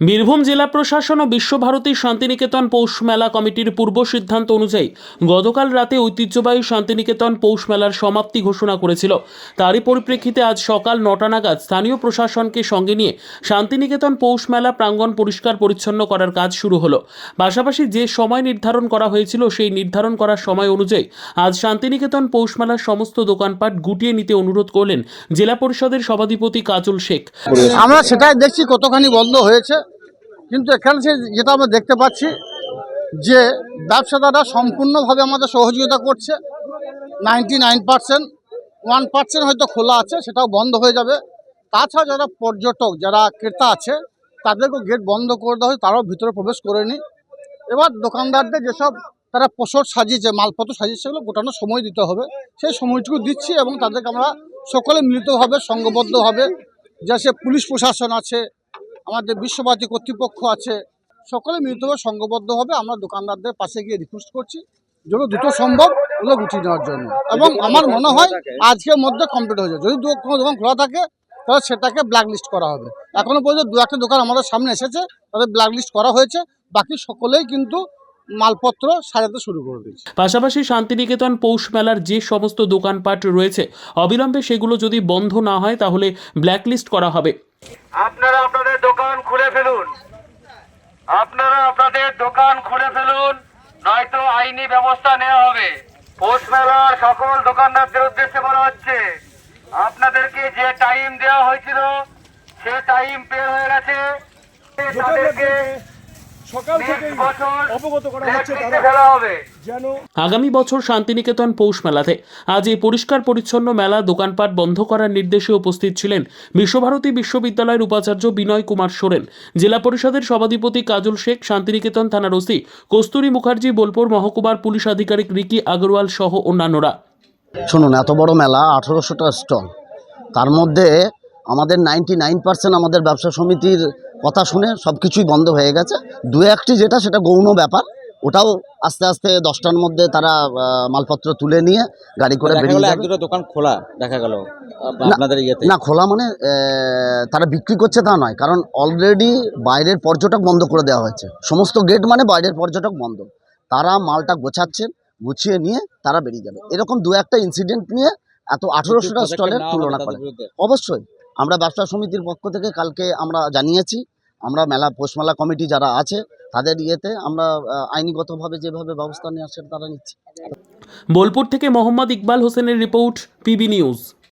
বীরভূম জেলা প্রশাসন ও বিশ্বভারতী শান্তিনিকেতন পৌষ মেলা কমিটির পূর্ব সিদ্ধান্ত অনুযায়ী গতকাল রাতে ঐতিহ্যবাহী শান্তিনিকেতন পৌষ মেলার সমাপ্তি ঘোষণা করেছিল। তারই পরিপ্রেক্ষিতে আজ সকাল নটা নাগাদ স্থানীয় প্রশাসনকে সঙ্গে নিয়ে শান্তিনিকেতন পৌষ মেলা প্রাঙ্গণ পরিষ্কার পরিচ্ছন্ন করার কাজ শুরু হলো। পাশাপাশি যে সময় নির্ধারণ করা হয়েছিল সেই নির্ধারণ করার সময় অনুযায়ী আজ শান্তিনিকেতন পৌষ মেলার সমস্ত দোকানপাট গুটিয়ে নিতে অনুরোধ করলেন জেলা পরিষদের সভাধিপতি কাজল শেখ। আমরা সেটাই দেখছি কতখানি বন্ধ হয়েছে। কিন্তু এখানে সে যেটা আমরা দেখতে পাচ্ছি যে ব্যবসাদাররা সম্পূর্ণভাবে আমাদের সহযোগিতা করছে। Ninety nine percent, one percent হয়তো খোলা আছে, সেটাও বন্ধ হয়ে যাবে। তাছাড়া যারা পর্যটক, যারা ক্রেতা আছে, তাদেরকেও গেট বন্ধ করে দেওয়া তারাও ভিতরে প্রবেশ করেনি। এবার দোকানদারদের যেসব তারা পোষর সাজিয়েছে, মালপত্র সাজিয়েছে, সেগুলো গোটানোর সময় দিতে হবে। সেই সময়টুকু দিচ্ছি এবং তাদেরকে আমরা সকলে মিলিতভাবে সংঘবদ্ধভাবে যা সে পুলিশ প্রশাসন আছে আমাদের বিশ্বভারতী কর্তৃপক্ষ আছে, সকলে মিলিতভাবে সংঘবদ্ধভাবে আমরা দোকানদারদের পাশে গিয়ে রিকোয়েস্ট করছি যেন দ্রুত সম্ভব ওগুলো গুটিয়ে নেওয়ার জন্য। এবং আমার মনে হয় আজকের মধ্যে কমপ্লিট হয়ে যাবে। যদি কোনো দোকান খোলা থাকে, তাহলে সেটাকে ব্ল্যাক লিস্ট করা হবে। এখনও পর্যন্ত দু একটা দোকান আমাদের সামনে এসেছে, তাদের ব্ল্যাক লিস্ট করা হয়েছে। বাকি সকলেই কিন্তু মালপত্র সাজাতে শুরু করে দিয়েছে। পাশাপাশি শান্তিনিকেতন পৌষ মেলার যে সমস্ত দোকানপাট রয়েছে, অবিলম্বে সেগুলো যদি বন্ধ না হয়, তাহলে ব্ল্যাকলিস্ট করা হবে। আপনারা আপনাদের দোকান খুলে ফেলুন। আপনারা আপনাদের দোকান খুলে ফেলুন নয়তো আইনি ব্যবস্থা নেওয়া হবে। পৌষ মেলার সকল দোকানদারদের উদ্দেশ্যে বলা হচ্ছে আপনাদেরকে যে টাইম দেওয়া হয়েছিল সে টাইম পে হয়ে গেছে। তাদেরকে সকাল বছর অবগত করা হচ্ছে তারা যেন আগামী বছর শান্তিনিকেতন পৌষ মেলাতে। আজ এই পরিষ্কার পরিচ্ছন্ন মেলা দোকানপাট বন্ধ করার নির্দেশে উপস্থিত ছিলেন বিশ্বভারতী বিশ্ববিদ্যালয়ের উপাচার্য বিনয় কুমার সোরেন। জেলা পরিষদের সভাধিপতি কাজল শেখ শান্তিনিকেতন থানার ওসি কস্তুরী মুখার্জি বোলপুর মহকুমার পুলিশ আধিকারিক রিকি আগরওয়াল সহ অন্যান্যরা। শুনুন এত বড় মেলা আঠেরোশোটা স্টল। তার মধ্যে আমাদের নাইনটি নাইন পার্সেন্ট আমাদের ব্যবসা সমিতির কথা শুনে সব কিছুই বন্ধ হয়ে গেছে। দু একটি যেটা সেটা গৌণ ব্যাপার। ওটাও আস্তে আস্তে দশটার মধ্যে তারা মালপত্র তুলে নিয়ে গাড়ি করে বেরিয়ে এক দুটো দোকান খোলা দেখা গেল না, আপনাদের না খোলা মানে তারা বিক্রি করছে তা নয়। কারণ অলরেডি বাইরের পর্যটক বন্ধ করে দেওয়া হয়েছে। সমস্ত গেট মানে বাইরের পর্যটক বন্ধ। তারা মালটা গোছাচ্ছেন গুছিয়ে নিয়ে তারা বেরিয়ে যাবে। এরকম দু একটা ইনসিডেন্ট নিয়ে এত আঠেরোশোটা স্টলের তুলনা করে। অবশ্যই। আমরা ব্যবসা সমিতির পক্ষ থেকে কালকে আমরা জানিয়েছি, আমরা মেলা, পোষমেলা কমিটি যারা আছে, তাদের ইয়েতে আমরা আইনিগতভাবে যেভাবে ব্যবস্থা নেওয়া সেটা তারা নিচ্ছে। বোলপুর থেকে মোহাম্মদ ইকবাল হোসেনের report, PB news.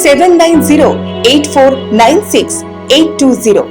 seven nine zero eight four nine six eight two zero